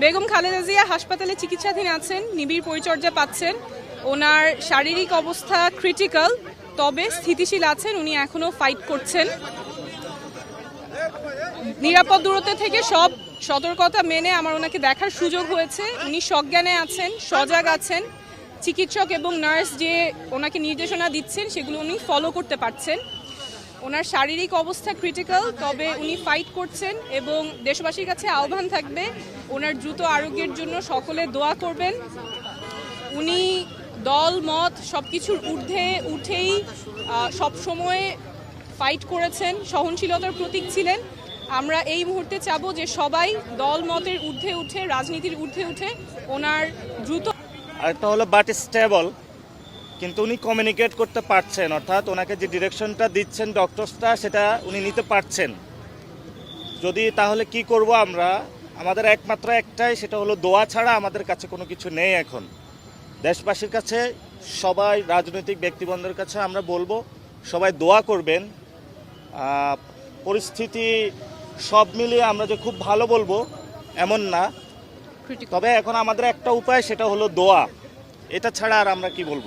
বেগম খালেদা জিয়া হাসপাতালে চিকিৎসাধীন আছেন, নিবিড় পরিচর্যা পাচ্ছেন। ওনার শারীরিক অবস্থা ক্রিটিক্যাল তবে স্থিতিশীল আছেন, উনি এখনও ফাইট করছেন। নিরাপদ দূরত্ব থেকে সব সতর্কতা মেনে আমার ওনাকে দেখার সুযোগ হয়েছে। উনি সজ্ঞানে আছেন, সজাগ আছেন। চিকিৎসক এবং নার্স যে ওনাকে নির্দেশনা দিচ্ছেন, সেগুলো উনি ফলো করতে পারছেন। ওনার শারীরিক অবস্থা ক্রিটিক্যাল তবে উনি ফাইট করছেন এবং দেশবাসীর কাছে আহ্বান থাকবে, ওনার দ্রুত আরোগ্যের জন্য সকলে দোয়া করবেন। উনি দল, মত সব কিছুর ঊর্ধ্বে উঠেই সব সময় ফাইট করেছেন, সহনশীলতার প্রতীক ছিলেন। আমরা এই মুহূর্তে চাবো যে সবাই দল, মতের ঊর্ধ্বে উঠে, রাজনীতির ঊর্ধ্বে উঠে ওনার দ্রুত আরেকটা হলো বাট স্টেবল কিন্তু উনি কমিউনিকেট করতে পারছেন অর্থাৎ ওনাকে যে ডিরেকশনটা দিচ্ছেন ডক্টরসটা সেটা উনি নিতে পারছেন। যদি তাহলে কি করব আমরা? আমাদের একমাত্র একটাই সেটা হলো দোয়া ছাড়া আমাদের কাছে কোনো কিছু নেই এখন। দেশবাসীর কাছে সবাই রাজনৈতিক ব্যক্তিবন্ধের কাছে আমরা বলব সবাই দোয়া করবেন। পরিস্থিতি সব মিলিয়ে আমরা যে খুব ভালো বলব এমন না। তবে এখন আমাদের একটা উপায় সেটা হলো দোয়া। এটা ছাড়া আর আমরা কি বলব?